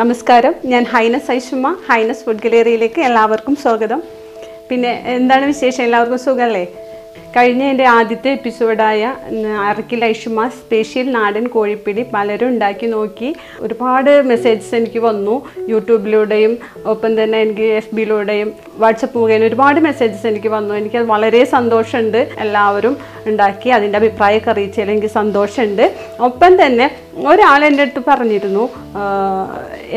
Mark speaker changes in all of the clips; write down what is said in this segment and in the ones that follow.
Speaker 1: നമസ്കാരം. ഞാൻ highness Aishamma highness food ഗലേറിയയിലേക്ക് എല്ലാവർക്കും സ്വാഗതം. പിന്നെ എന്താണ് വിശേഷം? എല്ലാവർക്കും സുഖമല്ലേ കഴിഞ്ഞ എന്റെ ആദ്യത്തെ എപ്പിസോഡായ അറക്കിൽ ഐഷുമ സ്പെഷ്യൽ നാടൻ കോഴിപ്പിടി പലരും ഉണ്ടാക്കി നോക്കി. ഒരുപാട് മെസ്സേജസ് എനിക്ക് വന്നു. യൂട്യൂബിലൂടെയും ഒപ്പം തന്നെ എനിക്ക് എഫ് ബിയിലൂടെയും വാട്സപ്പ് മുഖേന ഒരുപാട് മെസ്സേജസ് എനിക്ക് വന്നു. എനിക്ക് വളരെ സന്തോഷമുണ്ട് എല്ലാവരും ഉണ്ടാക്കി. അതിന്റെ അഭിപ്രായമൊക്കെ അറിയിച്ചതിൽ എനിക്ക് സന്തോഷമുണ്ട്. ഒപ്പം തന്നെ ഒരാൾ എന്റെ അടുത്ത് പറഞ്ഞിരുന്നു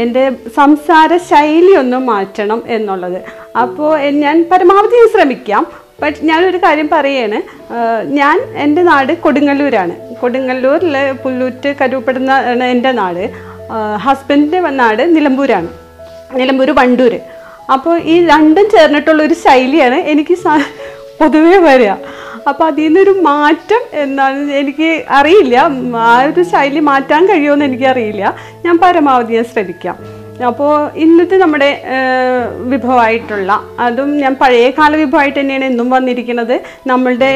Speaker 1: എന്റെ സംസാര ശൈലി ഒന്ന് മാറ്റണം എന്നുള്ളത്. അപ്പോൾ ഞാൻ പരമാവധി ശ്രമിക്കാം. ബട്ട് ഞാനൊരു കാര്യം പറയാണ്. ഞാൻ എന്റെ നാട് കൊടുങ്ങല്ലൂരാണ്. കൊടുങ്ങല്ലൂരിൽ പുല്ലൂറ്റ് കരുവപ്പെടുന്ന എന്റെ നാട്. ഹസ്ബൻഡിന്റെ നാട് നിലമ്പൂരാണ്. നിലമ്പൂർ വണ്ടൂർ അപ്പോൾ ഈ രണ്ടും ചേർന്നിട്ടുള്ള ഒരു ശൈലിയാണ് എനിക്ക് പൊതുവേ വരിക. അപ്പോൾ അതിൽ നിന്നൊരു മാറ്റം എന്നാണ് എനിക്ക് അറിയില്ല. ആ ഒരു ശൈലി മാറ്റാൻ കഴിയുമെന്ന് എനിക്കറിയില്ല. ഞാൻ പരമാവധി ഞാൻ ശ്രമിക്കാം അപ്പോൾ ഇന്നത്തെ നമ്മുടെ വിഭവമായിട്ടുള്ള അതും ഞാൻ പഴയകാല വിഭവമായിട്ട് തന്നെയാണ് എന്നും വന്നിരിക്കുന്നത്. നമ്മളുടെ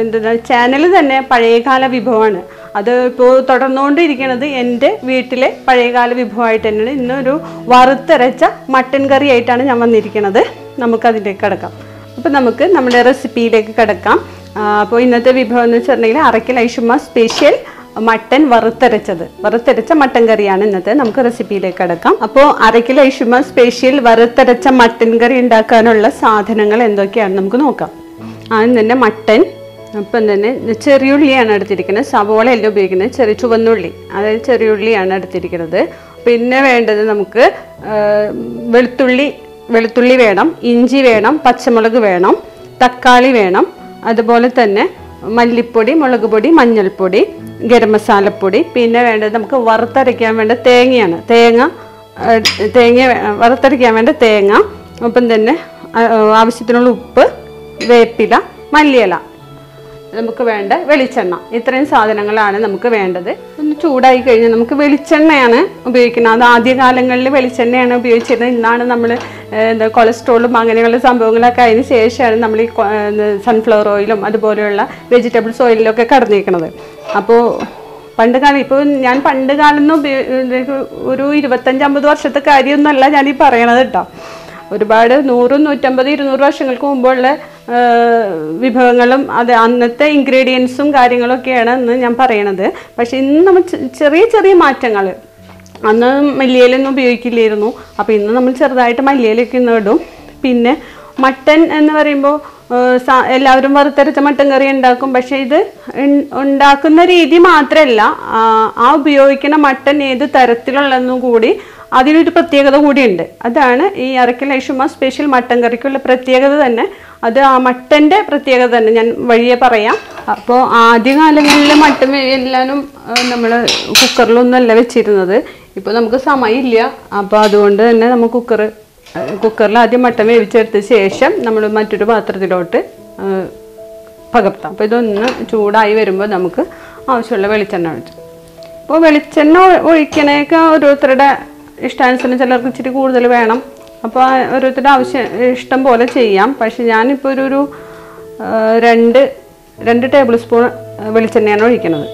Speaker 1: എന്താ ചാനൽ തന്നെ പഴയകാല വിഭവമാണ്. അത് ഇപ്പോൾ തുടർന്നുകൊണ്ടിരിക്കുന്നത് എന്റെ വീട്ടിലെ പഴയകാല വിഭവമായിട്ട് തന്നെയാണ്. ഇന്നൊരു വറുത്തരച്ച മട്ടൻ കറി ആയിട്ടാണ് ഞാൻ വന്നിരിക്കുന്നത്. നമുക്കതിലേക്ക് കിടക്കാം. അപ്പോൾ നമുക്ക് നമ്മുടെ റെസിപ്പിയിലേക്ക് കിടക്കാം. അപ്പോൾ ഇന്നത്തെ വിഭവം എന്ന് വെച്ചിട്ടുണ്ടെങ്കിൽ അറക്കൽ ഐഷുമ സ്പെഷ്യൽ മട്ടൻ വറുത്തരച്ചത്. വറുത്തരച്ച മട്ടൻ കറിയാണ് ഇന്നത്തെ. നമുക്ക് റെസിപ്പിയിലേക്ക് അടക്കാം അപ്പോൾ അരക്കിലോ ഇഷുമ സ്പെഷ്യൽ വറുത്തരച്ച മട്ടൻ കറി ഉണ്ടാക്കാനുള്ള സാധനങ്ങൾ എന്തൊക്കെയാണ് നമുക്ക് നോക്കാം. ആദ്യം തന്നെ മട്ടൻ അപ്പം തന്നെ ചെറിയുള്ളിയാണ് എടുത്തിരിക്കുന്നത്. സവോള എല്ലാം ഉപയോഗിക്കുന്നത്. ചെറിയ ചുവന്നുള്ളി. അതായത് ചെറിയുള്ളിയാണ് എടുത്തിരിക്കുന്നത്. പിന്നെ വേണ്ടത് നമുക്ക് വെളുത്തുള്ളി വെളുത്തുള്ളി വേണം ഇഞ്ചി വേണം പച്ചമുളക് വേണം തക്കാളി വേണം. അതുപോലെ തന്നെ മല്ലിപ്പൊടി മുളക് പൊടി മഞ്ഞൾപ്പൊടി ഗരം മസാലപ്പൊടി. പിന്നെ വേണ്ടത് നമുക്ക് വറുത്തരയ്ക്കാൻ വേണ്ട തേങ്ങയാണ്. തേങ്ങ തേങ്ങ വറുത്തരയ്ക്കാൻ വേണ്ട തേങ്ങ ഒപ്പം തന്നെ ആവശ്യത്തിനുള്ള ഉപ്പ് വേപ്പില മല്ലിയില. നമുക്ക് വേണ്ട വെളിച്ചെണ്ണ. ഇത്രയും സാധനങ്ങളാണ് നമുക്ക് വേണ്ടത്. ഒന്ന് ചൂടായി കഴിഞ്ഞാൽ നമുക്ക് വെളിച്ചെണ്ണയാണ് ഉപയോഗിക്കുന്നത്. അത് ആദ്യകാലങ്ങളിൽ വെളിച്ചെണ്ണയാണ് ഉപയോഗിച്ചിരുന്നത്. ഇന്നാണ് നമ്മൾ എന്താ കൊളസ്ട്രോളും അങ്ങനെയുള്ള സംഭവങ്ങളൊക്കെ അതിന് ശേഷമാണ് നമ്മൾ ഈ സൺഫ്ലവർ ഓയിലും അതുപോലെയുള്ള വെജിറ്റബിൾസ് ഓയിലൊക്കെ കടന്നിരിക്കുന്നത് അപ്പോൾ പണ്ട് കാലം ഇപ്പോൾ ഞാൻ പണ്ട് കാലം ഒരു ഇരുപത്തഞ്ചമ്പത് വർഷത്തെ കാര്യമൊന്നുമല്ല ഞാൻ ഈ പറയണത് കേട്ടോ. ഒരുപാട് നൂറും നൂറ്റമ്പത് ഇരുന്നൂറ് വർഷങ്ങൾക്ക് മുമ്പുള്ള വിഭവങ്ങളും അത് അന്നത്തെ ഇൻഗ്രീഡിയൻസും കാര്യങ്ങളൊക്കെയാണ് എന്ന് ഞാൻ പറയണത്. പക്ഷെ ഇന്ന് നമ്മൾ ചെറിയ ചെറിയ മാറ്റങ്ങൾ അന്ന് മല്ലിയിലൊന്നും ഉപയോഗിക്കില്ലായിരുന്നു. അപ്പോൾ ഇന്ന് നമ്മൾ ചെറുതായിട്ട് മല്ലിയിലൊക്കെ ഇന്ന് ഇടും. പിന്നെ മട്ടൻ എന്ന് പറയുമ്പോൾ എല്ലാവരും വറുത്തരച്ച മട്ടൻ കറി ഉണ്ടാക്കും. പക്ഷേ ഇത് ഉണ്ടാക്കുന്ന രീതി മാത്രമല്ല ആ, ഉപയോഗിക്കുന്ന മട്ടൻ ഏത് തരത്തിലുള്ളതെന്നും കൂടി അതിനൊരു പ്രത്യേകത കൂടിയുണ്ട്. അതാണ് ഈ അറക്കൽ ഐഷുമ സ്പെഷ്യൽ മട്ടൻ കറിക്കുള്ള പ്രത്യേകത തന്നെ. അത് ആ മട്ടന്റെ പ്രത്യേകത തന്നെ ഞാൻ വഴിയെ പറയാം. അപ്പോൾ ആദ്യകാലങ്ങളിൽ മട്ടൻ എല്ലാവരും നമ്മൾ കുക്കറിലൊന്നുമല്ല വെച്ചിരുന്നത്. ഇപ്പോൾ നമുക്ക് സമയമില്ല. അപ്പോൾ അതുകൊണ്ട് തന്നെ നമ്മൾ കുക്കർ കുക്കറിൽ ആദ്യം മട്ടൻ വേവിച്ചെടുത്ത ശേഷം നമ്മൾ മറ്റൊരു പാത്രത്തിലോട്ട് പകർത്താം. അപ്പോൾ ഇതൊന്ന് ചൂടായി വരുമ്പോൾ നമുക്ക് ആവശ്യമുള്ള വെളിച്ചെണ്ണ ഒഴിച്ചു അപ്പോൾ വെളിച്ചെണ്ണ ഒഴിക്കണേക്ക് ഓരോരുത്തരുടെ ഇഷ്ടാനുസരണം ചിലർക്ക് ഇച്ചിരി കൂടുതൽ വേണം. അപ്പോൾ ഓരോരുത്തരുടെ ആവശ്യം ഇഷ്ടം പോലെ ചെയ്യാം. പക്ഷെ ഞാനിപ്പോൾ ഒരു ഒരു രണ്ട് രണ്ട് ടേബിൾ സ്പൂൺ വെളിച്ചെണ്ണയാണ് ഒഴിക്കുന്നത്.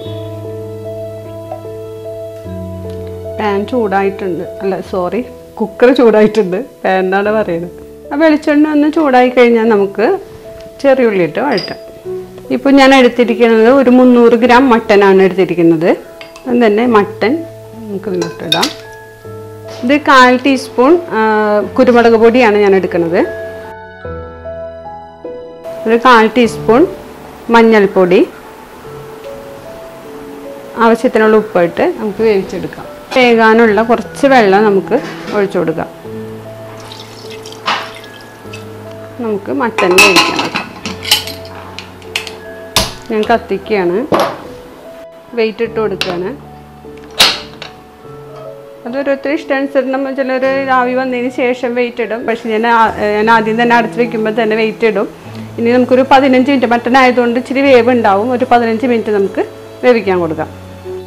Speaker 1: പാൻ ചൂടായിട്ടുണ്ട്. അല്ല സോറി കുക്കർ ചൂടായിട്ടുണ്ട്. പാൻ എന്നാണ് പറയുന്നത്. ആ വെളിച്ചെണ്ണ ഒന്ന് ചൂടായി കഴിഞ്ഞാൽ നമുക്ക് ചെറിയ ഉള്ളി ഇട്ട് വഴറ്റാം. ഇപ്പോൾ ഞാൻ എടുത്തിരിക്കുന്നത് ഒരു മുന്നൂറ് ഗ്രാം മട്ടനാണ് എടുത്തിരിക്കുന്നത്. അത് തന്നെ മട്ടൻ. നമുക്ക് ഇതിലോട്ടിടാം ഇത് കാൽ ടീസ്പൂൺ കുരുമുളക് പൊടിയാണ് ഞാൻ എടുക്കുന്നത്. ഒരു കാൽ ടീസ്പൂൺ മഞ്ഞൾപ്പൊടി. ആവശ്യത്തിനുള്ള ഉപ്പിട്ട് നമുക്ക് വേവിച്ചെടുക്കാം. വേകാനുള്ള കുറച്ച് വെള്ളം നമുക്ക് ഒഴിച്ചു കൊടുക്കാം. നമുക്ക് മട്ടൻ വേവിക്കാം. ഞാൻ കത്തിക്കുകയാണ്. വെയിറ്റ് ഇട്ട് കൊടുക്കുകയാണ്. അത് ഓരോരുത്തർ ഇഷ്ടാനുസരണം ചിലർ ആവി വന്നതിന് ശേഷം വെയിറ്റ് ഇടും. പക്ഷെ ഞാൻ ഞാൻ ആദ്യം തന്നെ അടുത്ത് വെക്കുമ്പോൾ തന്നെ വെയിറ്റ് ഇടും. ഇനി നമുക്കൊരു പതിനഞ്ച് മിനിറ്റ് മട്ടൻ ആയതുകൊണ്ട് ഇച്ചിരി വേവ് ഉണ്ടാവും ഒരു പതിനഞ്ച് മിനിറ്റ് നമുക്ക് വേവിക്കാൻ കൊടുക്കാം.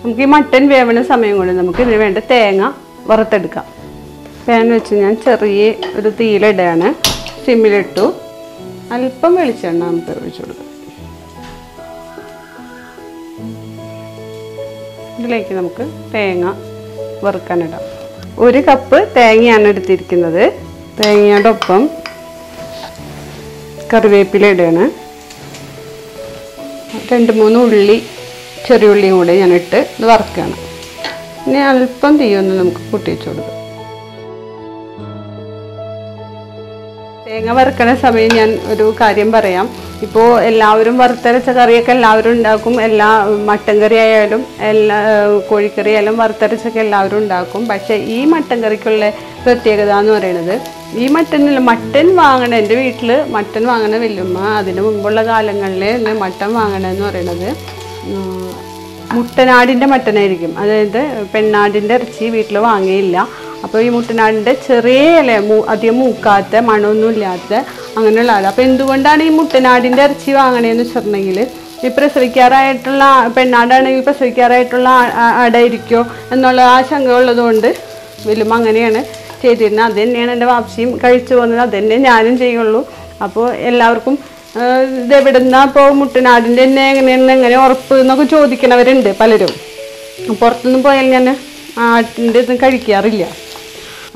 Speaker 1: നമുക്ക് ഈ മട്ടൻ വേവണ സമയം കൊണ്ട് നമുക്ക് ഇതിന് വേണ്ട തേങ്ങ വറുത്തെടുക്കാം. പാൻ വെച്ച് ഞാൻ ചെറിയ ഒരു തീയിലിടുകയാണ് സിമ്മിലിട്ടു അല്പം വെളിച്ചെണ്ണ നമുക്ക് ഒഴിച്ചു കൊടുക്കാം. ഇതിലേക്ക് നമുക്ക് തേങ്ങ വറുക്കാനിടാം. ഒരു കപ്പ് തേങ്ങയാണ് എടുത്തിരിക്കുന്നത്. തേങ്ങയുടെ ഒപ്പം കറിവേപ്പില ഇടുകയാണ്. രണ്ട് മൂന്ന് ഉള്ളി ചെറിയ ഉള്ളിയും കൂടെ ഞാൻ ഇട്ട് ഇത് വറുക്കുകയാണ്. ഇനി അല്പം തീയൊന്ന് നമുക്ക് കൂട്ടിവെച്ച് കൊടുക്കാം. തേങ്ങ വറുക്കണ സമയം ഞാൻ ഒരു കാര്യം പറയാം. ഇപ്പോൾ എല്ലാവരും വറുത്തരച്ച കറിയൊക്കെ എല്ലാവരും ഉണ്ടാക്കും. എല്ലാ മട്ടൻ കറി ആയാലും എല്ലാ കോഴിക്കറി ആയാലും വറുത്തരച്ചൊക്കെ എല്ലാവരും ഉണ്ടാക്കും. പക്ഷേ ഈ മട്ടൻ കറിക്കുള്ള പ്രത്യേകത എന്ന് പറയുന്നത് ഈ മട്ടനിൽ മട്ടൻ വാങ്ങണ എന്റെ വീട്ടിൽ മട്ടൻ വാങ്ങണ വല്യമ്മ അതിന് മുമ്പുള്ള കാലങ്ങളിൽ മട്ടൻ വാങ്ങണമെന്ന് പറയുന്നത് മുട്ടനാടിന്റെ മട്ടനായിരിക്കും. അതായത് പെണ്ണാടിന്റെ ഇറച്ചി വീട്ടിൽ വാങ്ങിയില്ല. അപ്പോൾ ഈ മുട്ടനാടിന്റെ ചെറിയ ഇല അധികം മൂക്കാത്ത മണമൊന്നും ഇല്ലാത്ത അങ്ങനെയുള്ള ആൾ അപ്പോൾ എന്തുകൊണ്ടാണ് ഈ മുട്ടനാടിന്റെ ഇറച്ചി വാങ്ങണേന്ന് വെച്ചിട്ടുണ്ടെങ്കിൽ ഈ പ്രസവിക്കാറായിട്ടുള്ള പെണ്ണാടാണെങ്കിൽ പ്രസവിക്കാറായിട്ടുള്ള ആടായിരിക്കോ എന്നുള്ള ആ ശങ്ക ഉള്ളതുകൊണ്ട് വലുമ അങ്ങനെയാണ് ചെയ്തിരുന്നത്. അത് തന്നെയാണ് എന്റെ വാപ്സിയും കഴിച്ചു പോകുന്നത്. അത് തന്നെ ഞാനും ചെയ്യുള്ളൂ. അപ്പോൾ എല്ലാവർക്കും ഇത് എവിടുന്ന ഇപ്പോൾ മുട്ടനാടിന്റെ തന്നെ എങ്ങനെയാണ് എങ്ങനെ ഉറപ്പ് എന്നൊക്കെ ചോദിക്കണവരുണ്ട് പലരും. പുറത്തുനിന്ന് പോയാൽ ഞാൻ ആട്ടിന്റെ ഇതും കഴിക്കാറില്ല.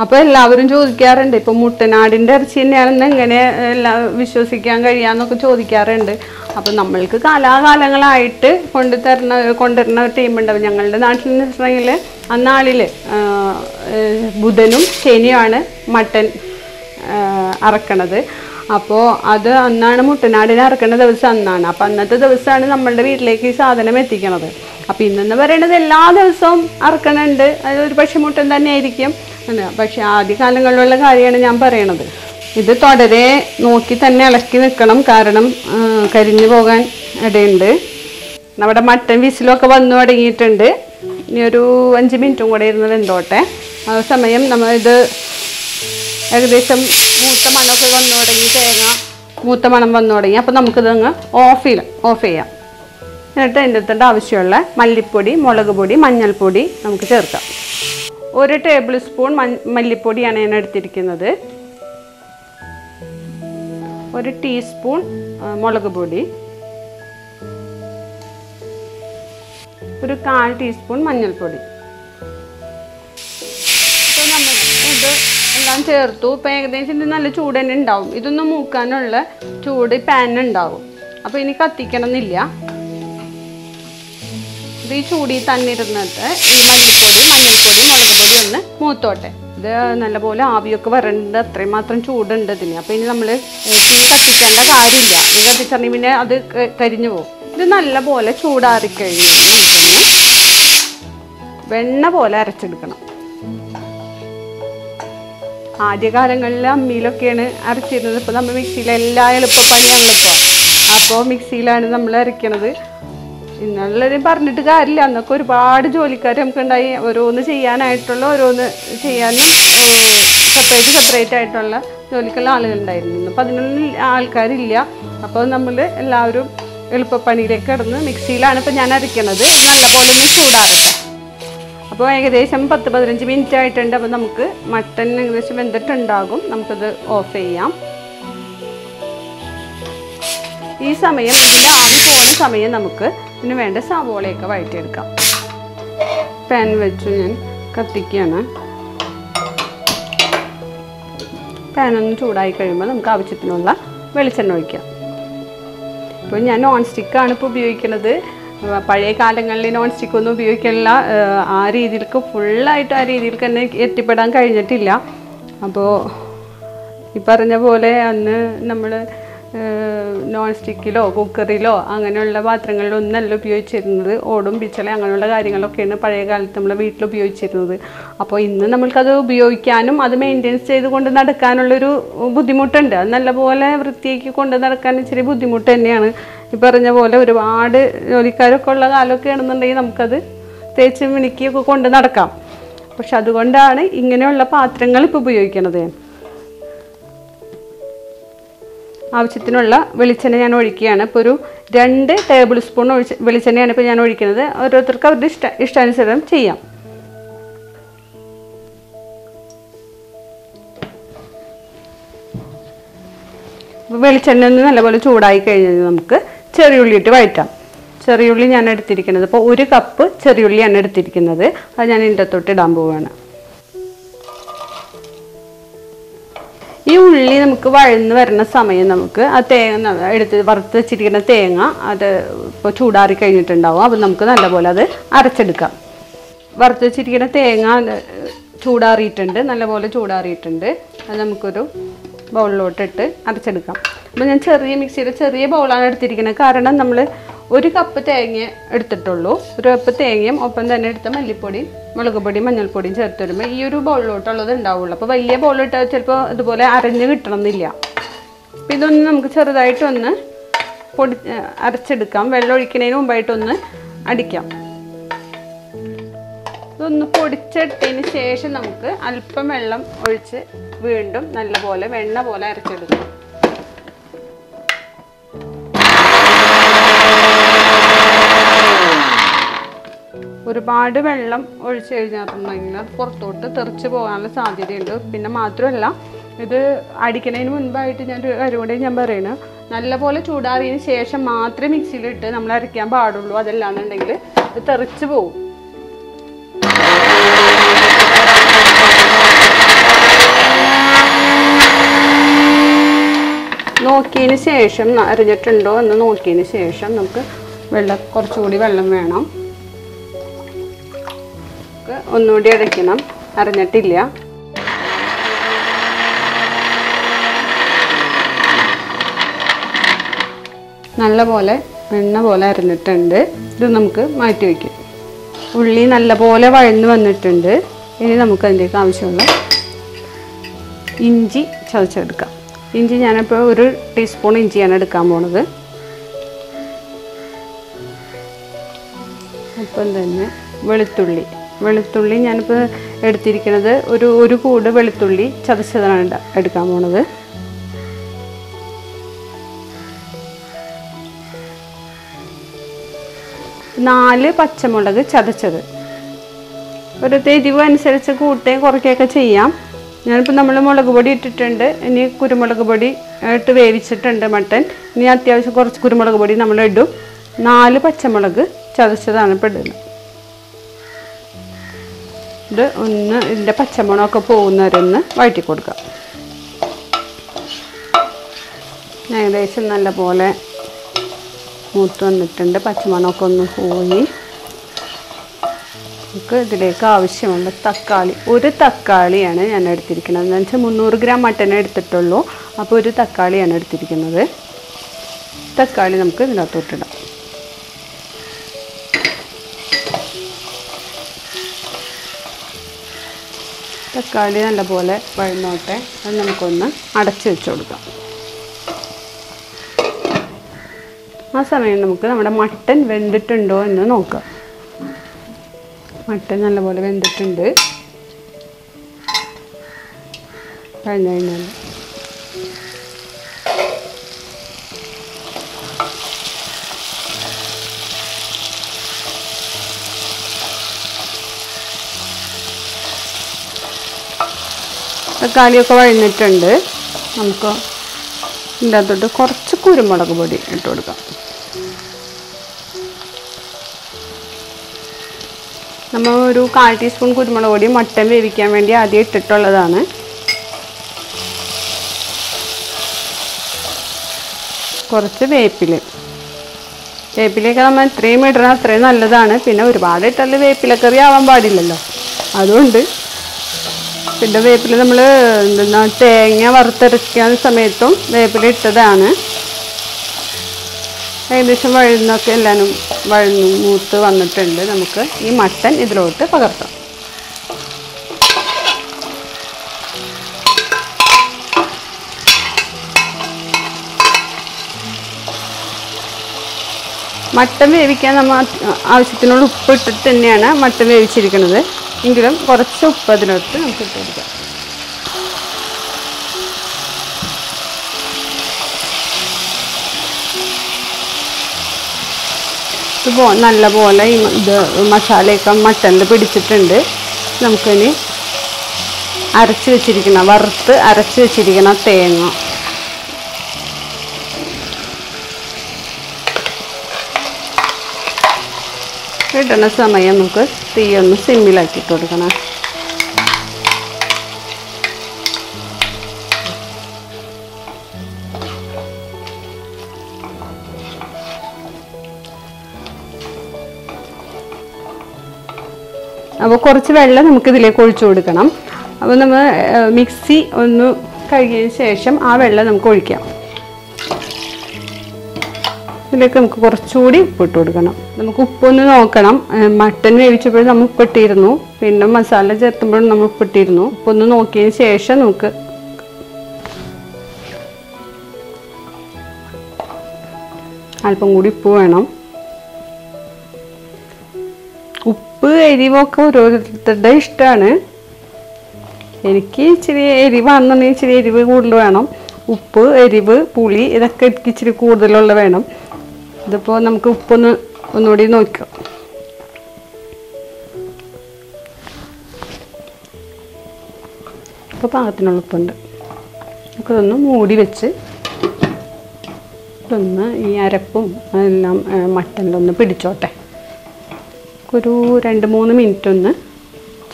Speaker 1: അപ്പോൾ എല്ലാവരും ചോദിക്കാറുണ്ട്. ഇപ്പം മുട്ടനാടിന്റെ ഇറച്ചി തന്നെയാണെന്ന് എങ്ങനെ എല്ലാ വിശ്വസിക്കാൻ കഴിയാന്നൊക്കെ ചോദിക്കാറുണ്ട്. അപ്പം നമ്മൾക്ക് കാലാകാലങ്ങളായിട്ട് കൊണ്ടുതരുന്ന കൊണ്ടുവരുന്ന ടീമുണ്ടാവും ഞങ്ങളുടെ നാട്ടിൽ എന്ന് വെച്ചിട്ടുണ്ടെങ്കിൽ അന്നാളിൽ ബുധനും ശനിയുമാണ് മട്ടൻ അറക്കണത്. അപ്പോൾ അത് അന്നാണ് മുട്ടനാടിനെ അറക്കുന്ന ദിവസം അന്നാണ്. അപ്പം അന്നത്തെ ദിവസമാണ് നമ്മളുടെ വീട്ടിലേക്ക് ഈ സാധനം എത്തിക്കണത്. അപ്പം ഇന്നെന്ന് പറയുന്നത് എല്ലാ ദിവസവും അറക്കണുണ്ട്. അത് ഒരു പക്ഷേ മുട്ടൻ തന്നെ ആയിരിക്കും. പക്ഷേ ആദ്യകാലങ്ങളിലുള്ള കാര്യമാണ് ഞാൻ പറയണത്. ഇത് തുടരെ നോക്കി തന്നെ ഇളക്കി നിൽക്കണം. കാരണം കരിഞ്ഞു പോകാൻ ഇടയുണ്ട്. നമ്മുടെ മട്ടൻ വിസിലൊക്കെ വന്നു തുടങ്ങിയിട്ടുണ്ട്. ഇനി ഒരു അഞ്ച് മിനിറ്റും കൂടെ ഇരുന്ന് വെന്തോട്ടെ. ആ സമയം നമ്മൾ ഇത് ഏകദേശം മൂത്ത മണമൊക്കെ വന്നു തുടങ്ങി. തേങ്ങ മൂത്ത മണം വന്നു തുടങ്ങി. അപ്പോൾ നമുക്കിത് അങ്ങ് ഓഫ് ചെയ്യാം ഓഫ് ചെയ്യാം. എന്നിട്ട് അതിന്റെ അടുത്തേണ്ട ആവശ്യമുള്ള മല്ലിപ്പൊടി മുളക് പൊടി മഞ്ഞൾപ്പൊടി നമുക്ക് ചേർക്കാം. ഒരു ടേബിൾ സ്പൂൺ മല്ലിപ്പൊടിയാണ് ഞാൻ എടുത്തിരിക്കുന്നത്. ഒരു ടീസ്പൂൺ മുളക് പൊടി. ഒരു കാൽ ടീസ്പൂൺ മഞ്ഞൾപ്പൊടി. ഇപ്പോൾ നമ്മൾ ഇത് എല്ലാം ചേർത്തു. ഇപ്പം ഏകദേശം ഇത് നല്ല ചൂട് തന്നെ ഉണ്ടാവും. ഇതൊന്ന് മൂക്കാനുള്ള ചൂട് പാനുണ്ടാവും അപ്പോൾ ഇനി കത്തിക്കണം എന്നില്ല ഇത് ഈ ചൂടി തന്നെ ഈ മല്ലിപ്പൊടി മഞ്ഞൾപ്പൊടി മുളക് പൊടി ഒന്ന് മൂത്തോട്ടെ. ഇത് നല്ലപോലെ ആവിയൊക്കെ വരേണ്ടത് അത്രയും മാത്രം ചൂടുണ്ട് ഇതിന്. അപ്പോൾ ഇനി നമ്മൾ തീ കത്തിക്കേണ്ട കാര്യമില്ല. തീ കത്തിച്ചറിഞ്ഞ് പിന്നെ അത് കരിഞ്ഞു പോകും. ഇത് നല്ലപോലെ ചൂടാറിക്കഴിഞ്ഞാൽ നമുക്കൊന്ന് വെണ്ണ പോലെ അരച്ചെടുക്കണം. ആദ്യകാലങ്ങളിൽ അമ്മിയിലൊക്കെയാണ് അരച്ചിരുന്നത്. ഇപ്പോൾ നമ്മൾ മിക്സിയിൽ എല്ലാ എളുപ്പപ്പണിയാണല്ലോ ഇപ്പോൾ അപ്പോൾ മിക്സിയിലാണ് നമ്മൾ അരയ്ക്കണത്. ഇന്നുള്ളവരും പറഞ്ഞിട്ട് കാര്യമില്ല. അന്നൊക്കെ ഒരുപാട് ജോലിക്കാർ നമുക്കുണ്ടായി. ഓരോന്ന് ചെയ്യാനായിട്ടുള്ള ഓരോന്ന് ചെയ്യാനും സെപ്പറേറ്റ് സെപ്പറേറ്റ് ആയിട്ടുള്ള ജോലിക്കുള്ള ആളുകളുണ്ടായിരുന്നു. ഇന്നിപ്പോൾ അതിനുള്ള ആൾക്കാരില്ല. അപ്പോൾ നമ്മൾ എല്ലാവരും എളുപ്പപ്പണിയിലേക്ക് കിടന്ന് മിക്സിയിലാണ് ഇപ്പോൾ ഞാൻ അരയ്ക്കണത്. നല്ലപോലെ ഒന്ന് ചൂടാറട്ടെ. അപ്പോൾ ഏകദേശം പത്ത് പതിനഞ്ച് മിനിറ്റ് ആയിട്ടുണ്ട്. അപ്പോൾ നമുക്ക് മട്ടൻ ഏകദേശം വെന്തിട്ടുണ്ടാകും. നമുക്കത് ഓഫ് ചെയ്യാം. ഈ സമയം ഇതിന്റെ ആവി പോകുന്ന സമയം നമുക്ക് ഇതിന് വേണ്ട സവോളയൊക്കെ വഴറ്റിയെടുക്കാം പാൻ വെച്ചു ഞാൻ കത്തിക്കുകയാണ്. പാനൊന്ന് ചൂടായി കഴിയുമ്പോൾ നമുക്ക് ആവശ്യത്തിനുള്ള വെളിച്ചെണ്ണ ഒഴിക്കാം. ഇപ്പോൾ ഞാൻ നോൺ സ്റ്റിക്കാണ് ഇപ്പോൾ ഉപയോഗിക്കുന്നത്. പഴയ കാലങ്ങളിൽ നോൺ സ്റ്റിക്ക് ഒന്നും ഉപയോഗിക്കാനുള്ള ആ രീതിയിലേക്ക് ഫുള്ളായിട്ട് ആ രീതിയിലേക്ക് തന്നെ എത്തിപ്പെടാൻ കഴിഞ്ഞിട്ടില്ല. അപ്പോൾ ഈ പറഞ്ഞ പോലെ അന്ന് നമ്മൾ നോൺ സ്റ്റിക്കിലോ കുക്കറിലോ അങ്ങനെയുള്ള പാത്രങ്ങളിലൊന്നല്ല ഉപയോഗിച്ചിരുന്നത്. ഓടും പിച്ചള അങ്ങനെയുള്ള കാര്യങ്ങളൊക്കെയാണ് പഴയ കാലത്ത് നമ്മൾ വീട്ടിൽ ഉപയോഗിച്ചിരുന്നത്. അപ്പോൾ ഇന്ന് നമ്മൾക്കത് ഉപയോഗിക്കാനും അത് മെയിന്റെയിൻസ് ചെയ്ത് കൊണ്ട് നടക്കാനുള്ളൊരു ബുദ്ധിമുട്ടുണ്ട്. അത് നല്ലപോലെ വൃത്തിയാക്കി കൊണ്ട് നടക്കാൻ ഇച്ചിരി ബുദ്ധിമുട്ട് തന്നെയാണ്. ഈ പറഞ്ഞ പോലെ ഒരുപാട് ജോലിക്കാരൊക്കെ ഉള്ള കാലമൊക്കെ ആണെന്നുണ്ടെങ്കിൽ നമുക്കത് തേച്ച് മിനുക്കിയൊക്കെ കൊണ്ട് നടക്കാം. പക്ഷെ അതുകൊണ്ടാണ് ഇങ്ങനെയുള്ള പാത്രങ്ങൾ ഇപ്പോൾ ഉപയോഗിക്കണത്. ആവശ്യത്തിനുള്ള വെളിച്ചെണ്ണ ഞാൻ ഒഴിക്കുകയാണ്. ഇപ്പോൾ ഒരു രണ്ട് ടേബിൾ സ്പൂൺ ഒഴിച്ച് വെളിച്ചെണ്ണയാണ് ഇപ്പോൾ ഞാൻ ഒഴിക്കുന്നത്. ഓരോരുത്തർക്ക് അവരുടെ ഇഷ്ട ഇഷ്ടാനുസരണം ചെയ്യാം. വെളിച്ചെണ്ണ നല്ലപോലെ ചൂടായി കഴിഞ്ഞാൽ നമുക്ക് ചെറിയുള്ളി ഇട്ട് വഴറ്റാം. ചെറിയുള്ളി ഞാൻ എടുത്തിരിക്കുന്നത്. അപ്പോൾ ഒരു കപ്പ് ചെറിയുള്ളിയാണ് എടുത്തിരിക്കുന്നത്. അത് ഞാൻ ഇതിന്റെ തൊട്ട് ഇടാൻ പോവുകയാണ് ഈ ഉള്ളി നമുക്ക് വഴന്ന് വരുന്ന സമയം നമുക്ക് ആ തേങ്ങ എടുത്ത് വറുത്ത് വെച്ചിരിക്കുന്ന തേങ്ങ അത് ഇപ്പോൾ ചൂടാറി കഴിഞ്ഞിട്ടുണ്ടാവും. അപ്പം നമുക്ക് നല്ലപോലെ അത് അരച്ചെടുക്കാം. വറുത്ത് വെച്ചിരിക്കുന്ന തേങ്ങ ചൂടാറിയിട്ടുണ്ട്. നല്ലപോലെ ചൂടാറിയിട്ടുണ്ട്. അത് നമുക്കൊരു ബൗളിലോട്ടിട്ട് അരച്ചെടുക്കാം. അപ്പോൾ ഞാൻ ചെറിയ മിക്സിയുടെ ചെറിയ ബൗളാണ് എടുത്തിരിക്കുന്നത്. കാരണം നമ്മൾ ഒരു കപ്പ് തേങ്ങ എടുത്തിട്ടുള്ളൂ. ഒരു കപ്പ് തേങ്ങയും ഒപ്പം തന്നെ എടുത്ത മല്ലിപ്പൊടിയും മുളക് പൊടിയും മഞ്ഞൾപ്പൊടിയും ചേർത്ത് വരുമ്പോൾ ഈ ഒരു ബൗളിലോട്ടുള്ളത് ഉണ്ടാവുള്ളൂ. അപ്പോൾ വലിയ ബൗളിട്ടാൽ ചിലപ്പോൾ ഇതുപോലെ അരഞ്ഞ് കിട്ടണമെന്നില്ല അപ്പം ഇതൊന്ന് നമുക്ക് ചെറുതായിട്ടൊന്ന് പൊടി അരച്ചെടുക്കാം. വെള്ളം ഒഴിക്കുന്നതിന് മുമ്പായിട്ടൊന്ന് അടിക്കാം. ഇതൊന്ന് പൊടിച്ചെടുത്തതിന് ശേഷം നമുക്ക് അല്പം വെള്ളം ഒഴിച്ച് വീണ്ടും നല്ലപോലെ വെണ്ണ പോലെ അരച്ചെടുക്കാം. ഒരുപാട് വെള്ളം ഒഴിച്ചു കഴിഞ്ഞിട്ടുണ്ടെങ്കിൽ അത് പുറത്തോട്ട് തെറിച്ച് പോകാനുള്ള സാധ്യതയുണ്ട്. പിന്നെ മാത്രമല്ല ഇത് അടിക്കുന്നതിന് മുൻപായിട്ട് ഞാൻ ഒരു കാര്യം കൂടി ഞാൻ പറയുന്നത് നല്ലപോലെ ചൂടാറിയതിന് ശേഷം മാത്രമേ മിക്സിയിലിട്ട് നമ്മൾ അരയ്ക്കാൻ പാടുള്ളൂ. അതല്ലാന്നുണ്ടെങ്കിൽ ഇത് തെറിച്ച് പോകും നോക്കിയതിന് ശേഷം അരഞ്ഞിട്ടുണ്ടോ എന്ന് നോക്കിയതിന് ശേഷം നമുക്ക് വെള്ളം കുറച്ചുകൂടി വെള്ളം വേണം. ഒന്നുകൂടി അടയ്ക്കണം. അറിഞ്ഞിട്ടില്ല. നല്ലപോലെ എണ്ണ പോലെ അരഞ്ഞിട്ടുണ്ട്. ഇത് നമുക്ക് മാറ്റി വയ്ക്കും. ഉള്ളി നല്ലപോലെ വഴന്ന് വന്നിട്ടുണ്ട്. ഇനി നമുക്ക് അതിലേക്ക് ആവശ്യമുള്ള ഇഞ്ചി ചതച്ചെടുക്കാം. ഇഞ്ചി ഞാനിപ്പോൾ ഒരു ടീസ്പൂൺ ഇഞ്ചിയാണ് എടുക്കാൻ പോണത്. ഒപ്പം തന്നെ വെളുത്തുള്ളി. വെളുത്തുള്ളി ഞാനിപ്പോൾ എടുത്തിരിക്കുന്നത് ഒരു ഒരു കൂട് വെളുത്തുള്ളി ചതച്ചതാണ് എടുക്കാൻ പോണത്. നാല് പച്ചമുളക് ചതച്ചത്. ഒരു തെരിവ് അനുസരിച്ച് കൂട്ടുകയും കുറയ്ക്കുകയൊക്കെ ചെയ്യാം. ഞാനിപ്പോൾ നമ്മൾ മുളക് പൊടി ഇട്ടിട്ടുണ്ട്. ഇനി കുരുമുളക് പൊടി ഇട്ട് വേവിച്ചിട്ടുണ്ട് മട്ടൻ. ഇനി അത്യാവശ്യം കുറച്ച് കുരുമുളക് പൊടി നമ്മൾ ഇടും. നാല് പച്ചമുളക് ചതച്ചതാണ് ഇപ്പോൾ ഇടുന്നത്. ഇത് ഒന്ന് ഇതിന്റെ പച്ചമുളകൊക്കെ പോകുന്നവരൊന്ന് വഴറ്റി കൊടുക്കാം. ഏകദേശം നല്ല പോലെ മൂത്ത് വന്നിട്ടുണ്ട്. പച്ചമുളകൊക്കെ ഒന്ന് പോയി. നമുക്ക് ഇതിലേക്ക് ആവശ്യമുള്ള തക്കാളി. ഒരു തക്കാളിയാണ് ഞാൻ എടുത്തിരിക്കുന്നത്. എന്ന് വെച്ചാൽ മുന്നൂറ് ഗ്രാം മട്ടൻ എടുത്തിട്ടുള്ളൂ. അപ്പോൾ ഒരു തക്കാളിയാണ് എടുത്തിരിക്കുന്നത്. തക്കാളി നമുക്ക് ഇതിനകത്തോട്ടിടാം. തക്കാളി നല്ലപോലെ വഴന്നോട്ടെ. അത് നമുക്കൊന്ന് അടച്ച് വെച്ച് കൊടുക്കാം. ആ സമയം നമുക്ക് നമ്മുടെ മട്ടൻ വെന്തിട്ടുണ്ടോ എന്ന് നോക്കാം. മട്ടൻ നല്ലപോലെ വെന്തിട്ടുണ്ട്. കഴിഞ്ഞ് കഴിഞ്ഞാൽ തക്കാളിയൊക്കെ വഴന്നിട്ടുണ്ട് നമുക്ക് ഇതിന്റെ അകത്തോട്ട് കുറച്ച് കുരുമുളക് പൊടി ഇട്ട് കൊടുക്കാം. നമ്മൾ ഒരു കാൽ ടീസ്പൂൺ കുരുമുളക് പൊടി മട്ടൻ വേവിക്കാൻ വേണ്ടി ആദ്യം ഇട്ടിട്ടുള്ളതാണ്. കുറച്ച് വേപ്പിൽ. വേപ്പിലൊക്കെ നമ്മൾ ഇത്രയും ഇടണം അത്രയും നല്ലതാണ്. പിന്നെ ഒരുപാട് ഇട്ടാൽ വേപ്പിലക്കറി ആവാൻ പാടില്ലല്ലോ. അതുകൊണ്ട് പിന്നെ വേപ്പില നമ്മൾ എന്താ തേങ്ങ വറുത്തരയ്ക്കാൻ സമയത്തും വേപ്പില ഇട്ടതാണ്. ഏകദേശം വഴുന്നൊക്കെ എല്ലാവരും വഴുന്ന് മൂത്ത് വന്നിട്ടുണ്ട്. നമുക്ക് ഈ മട്ടൻ ഇതിലോട്ട് പകർത്താം. മട്ടൻ വേവിക്കാൻ നമ്മൾ ആവശ്യത്തിനുള്ള ഉപ്പ് ഇട്ടിട്ട് തന്നെയാണ് മട്ടൻ വേവിച്ചിരിക്കുന്നത് എങ്കിലും കുറച്ച് ഉപ്പ് അതിനകത്ത് നമുക്ക് ഇട്ട് കൊടുക്കാം. ഇത് പോ നല്ല പോലെ ഈ ഇത് മസാലയൊക്കെ മട്ടനിൽ പിടിച്ചിട്ടുണ്ട്. നമുക്കിനി അരച്ച് വെച്ചിരിക്കണം വറുത്ത് അരച്ച് വെച്ചിരിക്കണം തേങ്ങ. ഇടണ സമയം നമുക്ക് തീ ഒന്ന് സിമ്മിലാക്കി കൊടുക്കണം. അപ്പോൾ കുറച്ച് വെള്ളം നമുക്ക് ഇതിലേക്ക് ഒഴിച്ചു കൊടുക്കണം. അപ്പോൾ നമ്മൾ മിക്സി ഒന്ന് കഴുകിയതിന് ശേഷം ആ വെള്ളം നമുക്ക് ഒഴിക്കാം. ഇതിലേക്ക് നമുക്ക് കുറച്ചുകൂടി ഉപ്പിട്ട് കൊടുക്കണം. നമുക്ക് ഉപ്പൊന്ന് നോക്കണം. മട്ടൻ വേവിച്ചപ്പോഴും നമ്മൾ ഉപ്പിട്ടിരുന്നു. പിന്നെ മസാല ചേർത്തുമ്പോഴും നമ്മൾ ഉപ്പിട്ടിരുന്നു. ഉപ്പൊന്ന് നോക്കിയതിന് ശേഷം നമുക്ക് അല്പം കൂടി ഉപ്പ് വേണം. ഉപ്പ് എരിവൊക്കെ ഓരോരുത്തരുടെ ഇഷ്ടമാണ് എനിക്ക് ഇച്ചിരി എരിവാണെന്നുണ്ടെങ്കിൽ ഇച്ചിരി എരിവ് കൂടുതൽ വേണം. ഉപ്പ് എരിവ് പുളി ഇതൊക്കെ എനിക്ക് ഇച്ചിരി കൂടുതലുള്ള വേണം. ഇതിപ്പോൾ നമുക്ക് ഉപ്പൊന്ന് ഒന്നുകൂടി നോക്കാം. ഇപ്പോൾ പാകത്തിനുള്ള ഉപ്പുണ്ട്. നമുക്കതൊന്ന് മൂടി വെച്ച് ഇതൊന്ന് ഈ അരപ്പും എല്ലാം മട്ടനിലൊന്ന് പിടിച്ചോട്ടെ. ഒരു രണ്ട് മൂന്ന് മിനിറ്റ് ഒന്ന്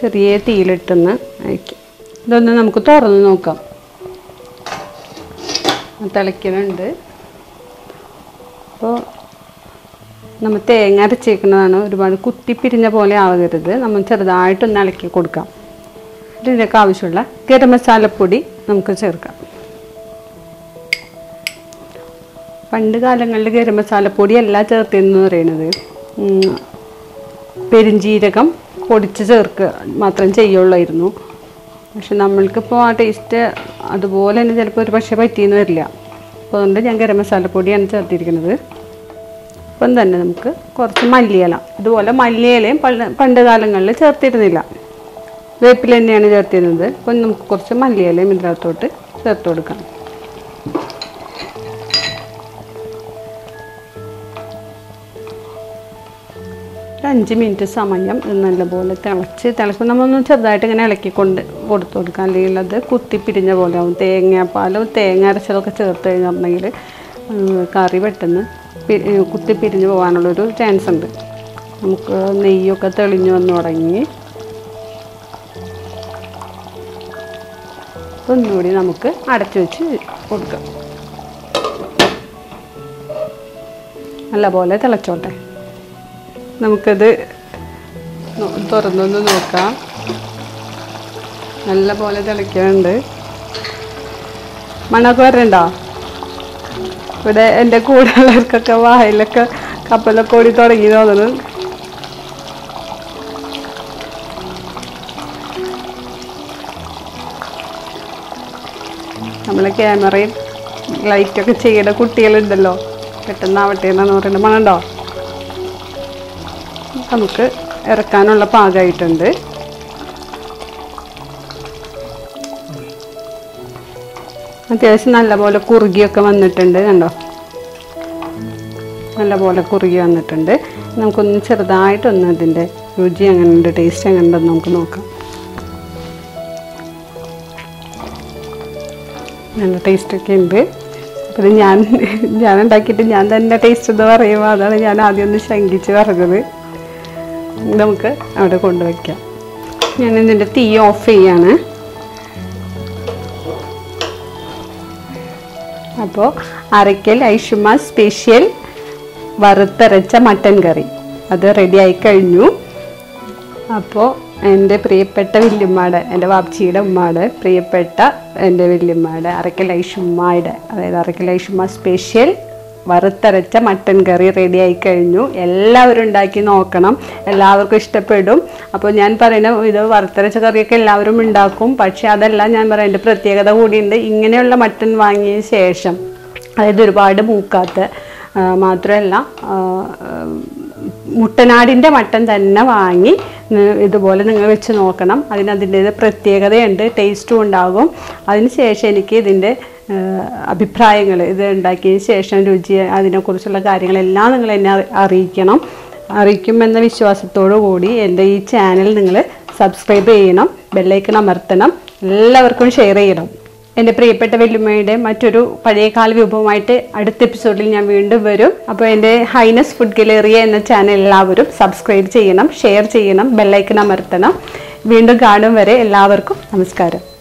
Speaker 1: ചെറിയ തീയിലിട്ടൊന്ന് അയക്കും ഇതൊന്ന് നമുക്ക് തുറന്ന് നോക്കാം. തിളയ്ക്കുന്നുണ്ട് അപ്പോൾ നമ്മൾ തേങ്ങ അരച്ചേക്കുന്നതാണ് ഒരുപാട് കുത്തിപ്പിരിഞ്ഞ പോലെ ആവരുത്. നമ്മൾ ചെറുതായിട്ടൊന്ന് ഇളക്കി കൊടുക്കാം. ഇതിനൊക്കെ ആവശ്യമുള്ള ഗരം മസാലപ്പൊടി നമുക്ക് ചേർക്കാം. പണ്ട് കാലങ്ങളിൽ ഗരം മസാലപ്പൊടി അല്ല ചേർത്തിയെന്ന് പറയുന്നത്. പെരിഞ്ജീരകം പൊടിച്ച് ചേർക്കുക മാത്രം ചെയ്യുള്ളായിരുന്നു. പക്ഷെ നമ്മൾക്കിപ്പോൾ ആ ടേസ്റ്റ് അതുപോലെ തന്നെ ചിലപ്പോൾ ഒരു പക്ഷേ പറ്റിയെന്ന് വരില്ല. അപ്പോൾ അതുകൊണ്ട് ഞാൻ ഗരം മസാലപ്പൊടിയാണ് ചേർത്തിരിക്കുന്നത്. അപ്പം തന്നെ നമുക്ക് കുറച്ച് മല്ലിയില. അതുപോലെ മല്ലിയിലയും പണ്ട് കാലങ്ങളിൽ ചേർത്തിരുന്നില്ല. വേപ്പില തന്നെയാണ് ചേർത്തിരുന്നത്. അപ്പം നമുക്ക് കുറച്ച് മല്ലിയിലയും ഇതിനകത്തോട്ട് ചേർത്ത് കൊടുക്കാം. അഞ്ച് മിനിറ്റ് സമയം ഇത് നല്ലപോലെ തിളച്ച് തിളച്ച് നമ്മളൊന്ന് ചെറുതായിട്ട് ഇങ്ങനെ ഇളക്കി കൊണ്ട് കൊടുത്തു കൊടുക്കാം. അല്ലെങ്കിൽ അത് കുത്തി പിരിഞ്ഞ പോലെ ആവും. തേങ്ങാപ്പാലും തേങ്ങ അരച്ചതൊക്കെ ചേർത്ത് കഴിഞ്ഞിട്ടുണ്ടെങ്കിൽ കറി പെട്ടെന്ന് കുത്തി പിരിഞ്ഞ് പോകാനുള്ളൊരു ചാൻസ് ഉണ്ട് നമുക്ക് നെയ്യൊക്കെ തെളിഞ്ഞു വന്ന് തുടങ്ങി. ഒന്നുകൂടി നമുക്ക് അടച്ചു വെച്ച് കൊടുക്കാം. നല്ലപോലെ തിളച്ചോട്ടെ. നമുക്കത് തുറന്നൊന്ന് നോക്കാം. നല്ല പോലെ തിളയ്ക്കുന്നുണ്ട് മണമൊക്കെ വരണ്ടോ? ഇവിടെ എന്റെ കൂടെയുള്ളവർക്കൊക്കെ വായിലൊക്കെ കപ്പലൊക്കെ ഓടി തുടങ്ങി തോന്നുന്നു. നമ്മളെ ക്യാമറയും ലൈറ്റൊക്കെ ചെയ്യേണ്ട കുട്ടികളുണ്ടല്ലോ. പെട്ടെന്നാവട്ടെ എന്നാന്ന് പറയുന്നത്. മണുണ്ടോ? നമുക്ക് ഇറക്കാനുള്ള പാകമായിട്ടുണ്ട്. അത്യാവശ്യം നല്ലപോലെ കുറുകിയൊക്കെ വന്നിട്ടുണ്ട് കണ്ടോ? നല്ലപോലെ കുറുകി വന്നിട്ടുണ്ട്. നമുക്കൊന്ന് ചെറുതായിട്ടൊന്ന് അതിന്റെ രുചി എങ്ങനെയുണ്ട് ടേസ്റ്റ് എങ്ങനെ എങ്ങനെയുണ്ടെന്ന് നമുക്ക് നോക്കാം. നല്ല ടേസ്റ്റൊക്കെ ഉണ്ട്. അപ്പം ഞാൻ ഞാൻ ഉണ്ടാക്കിയിട്ട് ഞാൻ തന്നെ ടേസ്റ്റ് എന്ന് പറയുമ്പോൾ അതാണ് ഞാൻ ആദ്യം ഒന്ന് ശങ്കിച്ച് പറഞ്ഞത്. നമുക്ക് അവിടെ കൊണ്ടുവയ്ക്കാം. ഞാൻ ഇതിന്റെ തീ ഓഫ് ചെയ്യാണ്. അപ്പോൾ അരക്കൽ ഐഷുമ സ്പെഷ്യൽ വറുത്തരച്ച മട്ടൻ കറി. അത് റെഡി ആയി കഴിഞ്ഞു. അപ്പോൾ എന്റെ പ്രിയപ്പെട്ട വല്യമ്മയുടെ എന്റെ വാപ്ചിയുടെ ഉമ്മയുടെ പ്രിയപ്പെട്ട എന്റെ വല്യമ്മയുടെ അരക്കൽ ഐഷുമ്മയുടെ അതായത് അരക്കൽ ഐഷുമ്മ സ്പെഷ്യൽ വറുത്തരച്ച മട്ടൻ കറി റെഡി ആയി കഴിഞ്ഞു. എല്ലാവരും ഉണ്ടാക്കി നോക്കണം. എല്ലാവർക്കും ഇഷ്ടപ്പെടും. അപ്പോൾ ഞാൻ പറയുന്ന ഇത് വറുത്തരച്ച കറിയൊക്കെ എല്ലാവരും ഉണ്ടാക്കും. പക്ഷേ അതല്ല ഞാൻ പറയാം എന്റെ പ്രത്യേകത കൂടിയുണ്ട്. ഇങ്ങനെയുള്ള മട്ടൻ വാങ്ങിയ ശേഷം അതായത് ഒരുപാട് മൂക്കാത്ത മാത്രമല്ല മുട്ടനാടിന്റെ മട്ടൻ തന്നെ വാങ്ങി ഇതുപോലെ നിങ്ങൾ വെച്ച് നോക്കണം. അതിന് അതിന്റേത് പ്രത്യേകതയുണ്ട് ടേസ്റ്റും ഉണ്ടാകും. അതിന് ശേഷം എനിക്ക് ഇതിന്റെ അഭിപ്രായങ്ങൾ ഇത് ഉണ്ടാക്കിയതിന് ശേഷം രുചി അതിനെക്കുറിച്ചുള്ള കാര്യങ്ങളെല്ലാം നിങ്ങൾ എന്നെ അറിയിക്കണം. അറിയിക്കുമെന്ന വിശ്വാസത്തോടു കൂടി എന്റെ ഈ ചാനൽ നിങ്ങൾ സബ്സ്ക്രൈബ് ചെയ്യണം ബെല്ലൈക്കൺ അമർത്തണം എല്ലാവർക്കും ഷെയർ ചെയ്യണം. എന്റെ പ്രിയപ്പെട്ട വെല്ലുമ്മയുടെ മറ്റൊരു പഴയകാല വിഭവമായിട്ട് അടുത്ത എപ്പിസോഡിൽ ഞാൻ വീണ്ടും വരും. അപ്പോൾ എന്റെ ഹൈനസ് ഫുഡ് ഗലേറിയ എന്ന ചാനൽ എല്ലാവരും സബ്സ്ക്രൈബ് ചെയ്യണം ഷെയർ ചെയ്യണം ബെല്ലൈക്കൺ അമർത്തണം. വീണ്ടും കാണും വരെ എല്ലാവർക്കും നമസ്കാരം.